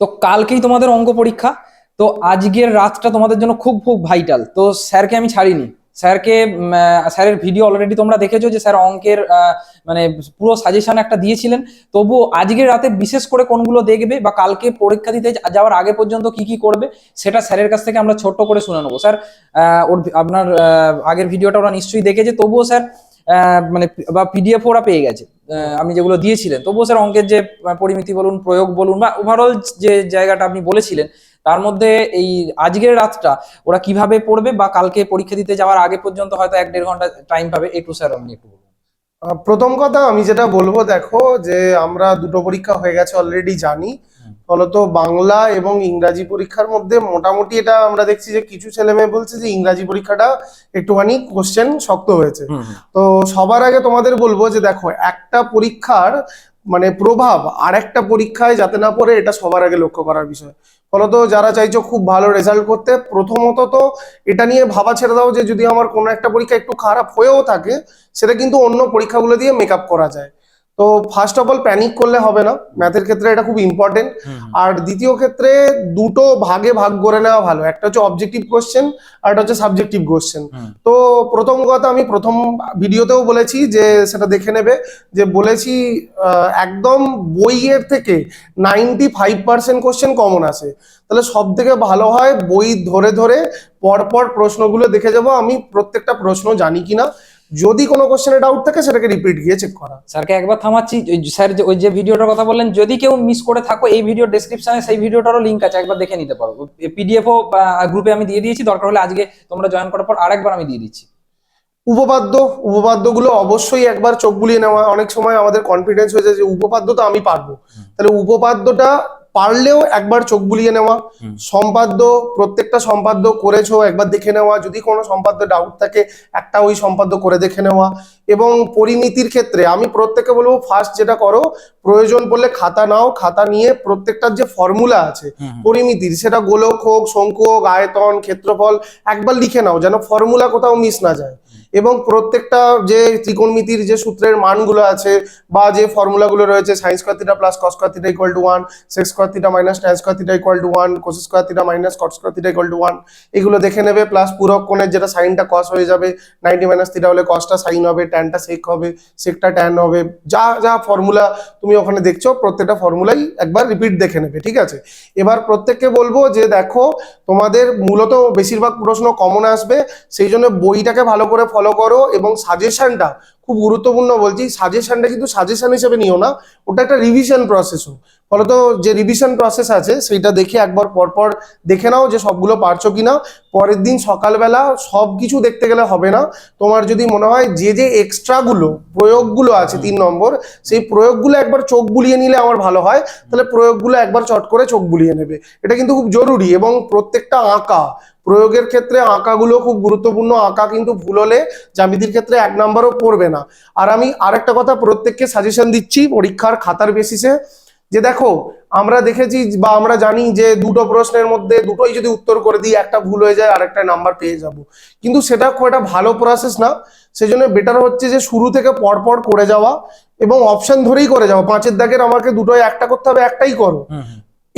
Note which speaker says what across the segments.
Speaker 1: তো কালকেই তোমাদের অঙ্ক পরীক্ষা। তো আজকের রাতটা তোমাদের জন্য খুব খুব ভাইটাল তো স্যারকে আমি ছাড়িনি। স্যারকে স্যারের ভিডিও অলরেডি তোমরা দেখেছ যে স্যার অঙ্কের মানে পুরো সাজেশন একটা দিয়েছিলেন। তবু আজকের রাতে বিশেষ করে কোনগুলো দেখবে বা কালকে পরীক্ষা দিতে যাওয়ার আগে পর্যন্ত কি কি করবে, সেটা স্যারের কাছ থেকে আমরা ছোট্ট করে শুনে নেব। স্যার ওর আপনার আগের ভিডিওটা ওরা নিশ্চয়ই দেখেছে। তবুও স্যার মানে বা পিডিএফ ওরা পেয়ে গেছে। আপনি যেগুলো দিয়েছিলেন, তবুও স্যার অঙ্কের যে পরিমিতি বলুন, প্রয়োগ বলুন বা ওভারঅল যে জায়গাটা আপনি বলেছিলেন, তার মধ্যে এই আজকের রাতটা ওরা কীভাবে পড়বে বা কালকে পরীক্ষা দিতে যাওয়ার আগে পর্যন্ত হয়তো এক দেড় ঘণ্টা টাইম পাবে, একটু স্যার আপনি একটু বলুন
Speaker 2: প্রথম কথা আমি যেটা বলব, দেখো যে আমরা দুটো পরীক্ষা হয়ে গেছে অলরেডি জানি। ফলত বাংলা এবং ইংরাজি পরীক্ষার মধ্যে মোটামুটি এটা আমরা দেখছি যে কিছু ছেলে মেয়ে বলছে যে ইংরাজি পরীক্ষাটা একটুখানি কোশ্চেন শক্ত হয়েছে। তো সবার আগে তোমাদের বলব যে দেখো একটা পরীক্ষার মানে প্রভাব আর একটা পরীক্ষায় যাতে না পড়ে এটা সবার আগে লক্ষ্য করার বিষয়। ফলত যারা চাইছো খুব ভালো রেজাল্ট করতে প্রথমত তো এটা নিয়ে ভাবা ছেড়ে দাও যে যদি আমার কোনো একটা পরীক্ষা একটু খারাপ হয়েও থাকে সেটা কিন্তু অন্য পরীক্ষাগুলো দিয়ে মেকআপ করা যায়। তো ফার্স্ট অফ অল প্যানিক করলে হবে না। ম্যাথের ক্ষেত্রে এটা খুব ইম্পর্টেন্ট আর দ্বিতীয় ক্ষেত্রে দুটো ভাগে ভাগ করে নেওয়া ভালো। একটা হচ্ছে অবজেক্টিভ কোশ্চেন আর একটা হচ্ছে সাবজেক্টিভ কোশ্চেন তো প্রথম কথা আমি প্রথম ভিডিওতেও বলেছি যে সেটা দেখে নেবে যে বলেছি একদম বইয়ের থেকে ninety five percent question common আসে। তাহলে সব থেকে ভালো হয় বই ধরে ধরে পরপর প্রশ্নগুলো দেখে যাব। আমি প্রত্যেকটা প্রশ্ন জানি কিনা। যদি কোনো কোশ্চেনে ডাউট থাকে সেটাকে রিপিট গিয়ে চেক করা।
Speaker 1: স্যারকে একবার থামাচ্ছি স্যার যে ওই যে ভিডিওটার কথা বললেন যদি কেউ মিস করে থাকো এই ভিডিও ডেসক্রিপশনে সেই ভিডিওটারও লিঙ্ক আছে একবার দেখে নিতে পারো। পিডিএফও গ্রুপে আমি দিয়ে দিয়েছি দরকার হলে আজকে তোমরা জয়েন করার পর আরেকবার আমি দিয়ে দিচ্ছি।
Speaker 2: উপপাদ্য উপপাদ্যগুলো অবশ্যই একবার চোখ বুলিয়ে নেওয়া। অনেক সময় আমাদের কনফিডেন্স হয়ে যায় যে উপপাদ্য তো আমি পারব। তাহলে উপপাদ্যটা পারলেও একবার চোখ বুলিয়ে নেওয়া। সম্পাদ্য প্রত্যেকটা সম্পাদ্য করেছ একবার দেখে নেওয়া যদি কোনো সম্পাদ্য ডাউট থাকে একটা ওই সম্পাদ্য করে দেখে নেওয়া এবং পরিমিতির ক্ষেত্রে আমি প্রত্যেকে বলব ফার্স্ট যেটা করো প্রয়োজন পড়লে খাতা নাও খাতা নিয়ে প্রত্যেকটার যে ফর্মুলা আছে পরিমিতির সেটা গোলক হোক শঙ্কু হোক আয়তন ক্ষেত্রফল একবার লিখে নাও যেন ফর্মুলা কোথাও মিস না যায়। এবং প্রত্যেকটা যে ত্রিকোণমিতির যে সূত্রের মানগুলো আছে বা যে ফর্মুলাগুলো রয়েছে sin square theta plus cos square theta equal to one sec square theta minus tan square theta equal to one cos square theta minus cot square theta equal to one এগুলো দেখে নেবে প্লাস পূরক কোণের যেটা সাইনটা কস হয়ে যাবে ninety minus theta হলে কসটা sign হবে ট্যানটা সেক হবে সেকটা ট্যান হবে যা যা ফর্মুলা তুমি ওখানে দেখছ, প্রত্যেকটা ফর্মুলাই একবার রিপিট দেখে নেবে, ঠিক আছে? এবার প্রত্যেককে বলব যে দেখো, তোমাদের মূলত বেশিরভাগ প্রশ্ন কমন আসবে, সেই জন্য বইটাকে ভালো করে ফলো করো এবং সাজেশনটা খুব গুরুত্বপূর্ণ বলছি সাজেশনটা কিন্তু সাজেশন হিসেবে নিও না, ওটা একটা রিভিশন প্রসেসও ফলত যে রিভিশন প্রসেস আছে, সেইটা দেখে একবার পরপর দেখে নাও যে সবগুলো পারছ কিনা। পরের দিন সকালবেলা সব কিছু দেখতে গেলে হবে না। তোমার যদি মনে হয় যে যে এক্সট্রাগুলো প্রয়োগগুলো আছে তিন নম্বর, সেই প্রয়োগগুলো একবার চোখ বুলিয়ে নিলে আমার ভালো হয়, তাহলে প্রয়োগগুলো একবার চট করে চোখ বুলিয়ে নেবে। এটা কিন্তু খুব জরুরি এবং প্রত্যেকটা আঁকা, প্রয়োগের ক্ষেত্রে আঁকাগুলো খুব গুরুত্বপূর্ণ। আঁকা কিন্তু ভুল হলে জ্যামিতির ক্ষেত্রে এক নাম্বারও পড়বে না। আর আমি আরেকটা কথা প্রত্যেককে সাজেশন দিচ্ছি পরীক্ষার খাতার বেসিসে যে দেখো, আমরা দেখেছি বা আমরা জানি যে দুটো প্রশ্নের মধ্যে দুটোই যদি উত্তর করে দিই, একটা ভুল হয়ে যায়, আরেকটা নাম্বার পেয়ে যাব। কিন্তু সেটা খুব একটা ভালো প্রসেস না। সেজন্য বেটার হচ্ছে যে শুরু থেকে পরপর করে যাওয়া এবং অপশন ধরেই করে যাব। পাঁচের দাগের আমাকে দুটোই একটা করতে হবে একটাই করো।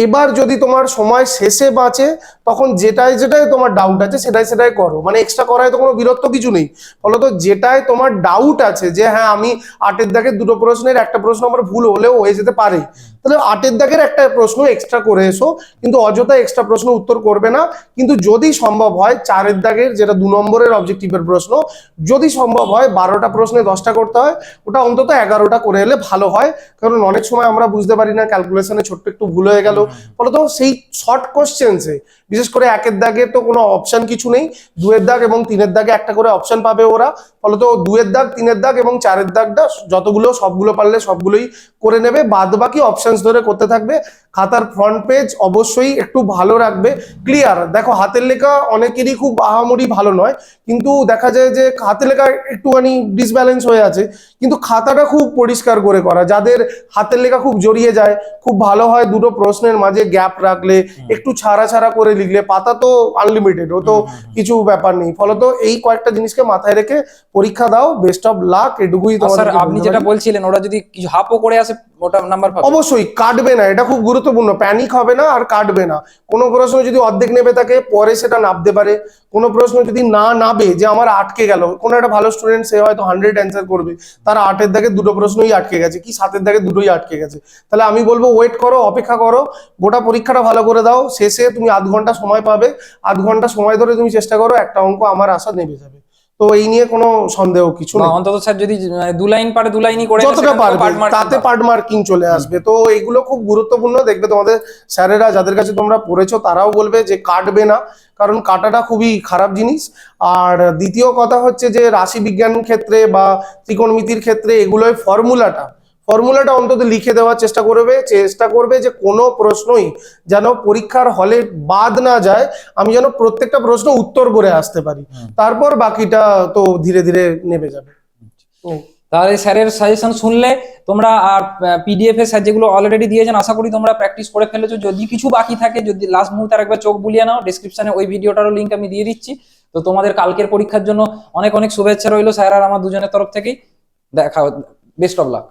Speaker 2: এবার যদি তোমার সময় শেষে বাঁচে, তখন যেটাই যেটাই তোমার ডাউট আছে সেটাই সেটাই করো। মানে এক্সট্রা করায় তো কোনো বিরক্ত কিছু নেই। ফলত যেটাই তোমার ডাউট আছে যে হ্যাঁ আমি আটের দাগের দুটো প্রশ্নের একটা প্রশ্ন আমার ভুল হলেও হয়ে যেতে পারে। তাহলে আটের দাগের একটা প্রশ্ন এক্সট্রা করে এসো, কিন্তু অযথা এক্সট্রা প্রশ্ন উত্তর করবে না। কিন্তু যদি সম্ভব হয়, চারের দাগের যেটা দু নম্বরের অবজেক্টিভের প্রশ্ন, যদি সম্ভব হয়, বারোটা প্রশ্নে দশটা করতে হয়, ওটা অন্তত এগারোটা করে এলে ভালো হয়। কারণ অনেক সময় আমরা বুঝতে পারি না ক্যালকুলেশনে ছোট্ট একটু ভুল হয়ে গেল। ফলত সেই শর্ট কোশ্চেন্সে বিশেষ করে একের দাগে তো কোনো অপশন কিছু নেই, দুয়ের দাগ এবং তিনের দাগে একটা করে অপশন পাবে ওরা, ফলত দুয়ের দাগ, তিনের দাগ এবং চারের দাগটা যতগুলো, সবগুলো পারলে সবগুলোই করে নেবে বাদ বাকি অপশনস ধরে করতে থাকবে, খাতার ফ্রন্ট পেজ অবশ্যই একটু ভালো রাখবে ক্লিয়ার দেখো, হাতের লেখা অনেকেরই খুব আহামরি ভালো নয়, কিন্তু দেখা যায় যে হাতের লেখা একটুখানি ডিসব্যালেন্স হয়ে আছে, কিন্তু খাতাটা খুব পরিষ্কার করে করা, যাদের হাতের লেখা খুব জড়িয়ে যায়, খুব ভালো হয় দুটো প্রশ্নের মাঝে গ্যাপ রাখলে একটু ছাড়া ছাড়া করে লিখলে পাতা তো আনলিমিটেড ও তো কিছু ব্যাপার নেই। ফলত এই কয়েকটা জিনিসকে মাথায় রেখে পরীক্ষা দাও বেস্ট অফ লাক এটুকুই
Speaker 1: আপনি যেটা বলছিলেন ওরা যদি কিছু হাফও করে আসে ওটা নাম্বার পাবে?
Speaker 2: অবশ্যই, কাটবে না, এটা খুব গুরুত্বপূর্ণ প্যানিক হবে না আর কাটবে না। কোনো প্রশ্ন যদি অর্ধেক নেবে থাকে পরে সেটা নামতে পারে। কোনো প্রশ্ন যদি না নাবে যে আমার আটকে গেল, কোনো একটা ভালো স্টুডেন্ট সে হয়তো হান্ড্রেড অ্যান্সার করবে, তার আটের দাগে দুটো প্রশ্নই আটকে গেছে, কি সাতের দাগে দুটোই আটকে গেছে। তাহলে আমি বলব ওয়েট করো, অপেক্ষা করো, গোটা পরীক্ষাটা ভালো করে দাও, শেষে তুমি আধ ঘণ্টা সময় পাবে, আধ ঘণ্টা সময় ধরে তুমি চেষ্টা করো, একটা অঙ্ক আমার আশা নেমে যাবে। তো এই নিয়ে কোনো সন্দেহ কিছু না
Speaker 1: অন্তত স্যার যদি দু লাইন পারে দু লাইনই করে
Speaker 2: যতটা পারবে তাতে পার্ট মার্কিং চলে আসবে। তো এগুলো খুব গুরুত্বপূর্ণ দেখবে তোমাদের স্যারেরা যাদের কাছে তোমরা পড়েছো তারাও বলবে যে কাটবে না কারণ কাটাটা খুবই খারাপ জিনিস। আর দ্বিতীয় কথা হচ্ছে যে রাশি বিজ্ঞান ক্ষেত্রে বা ত্রিকোণমিতির ক্ষেত্রে এগুলোই ফর্মুলাটা ফর্মুলাটা অন্তত লিখে দেওয়ার চেষ্টা করবে চেষ্টা করবে যে কোনো প্রশ্নই যেন পরীক্ষার হলে বাদ না যায় আমি যেন প্রত্যেকটা প্রশ্ন উত্তর করে আসতে পারি। তারপর বাকিটা তো ধীরে ধীরে নেমে যাবে।
Speaker 1: তাহলে স্যারের সাজেশন শুনলে তোমরা আর পিডিএফ এ স্যার যেগুলো অলরেডি দিয়েছেন আশা করি তোমরা প্র্যাকটিস করে ফেলেছো। যদি কিছু বাকি থাকে যদি লাস্ট মুহূর্তে একবার চোখ বুলিয়ে নাও ডিসক্রিপশনে ওই ভিডিওটারও লিঙ্ক আমি দিয়ে দিচ্ছি। তো তোমাদের কালকের পরীক্ষার জন্য অনেক অনেক শুভেচ্ছা রইল স্যার আর আমার দুজনের তরফ থেকেই। দেখা বেস্ট অফ লাক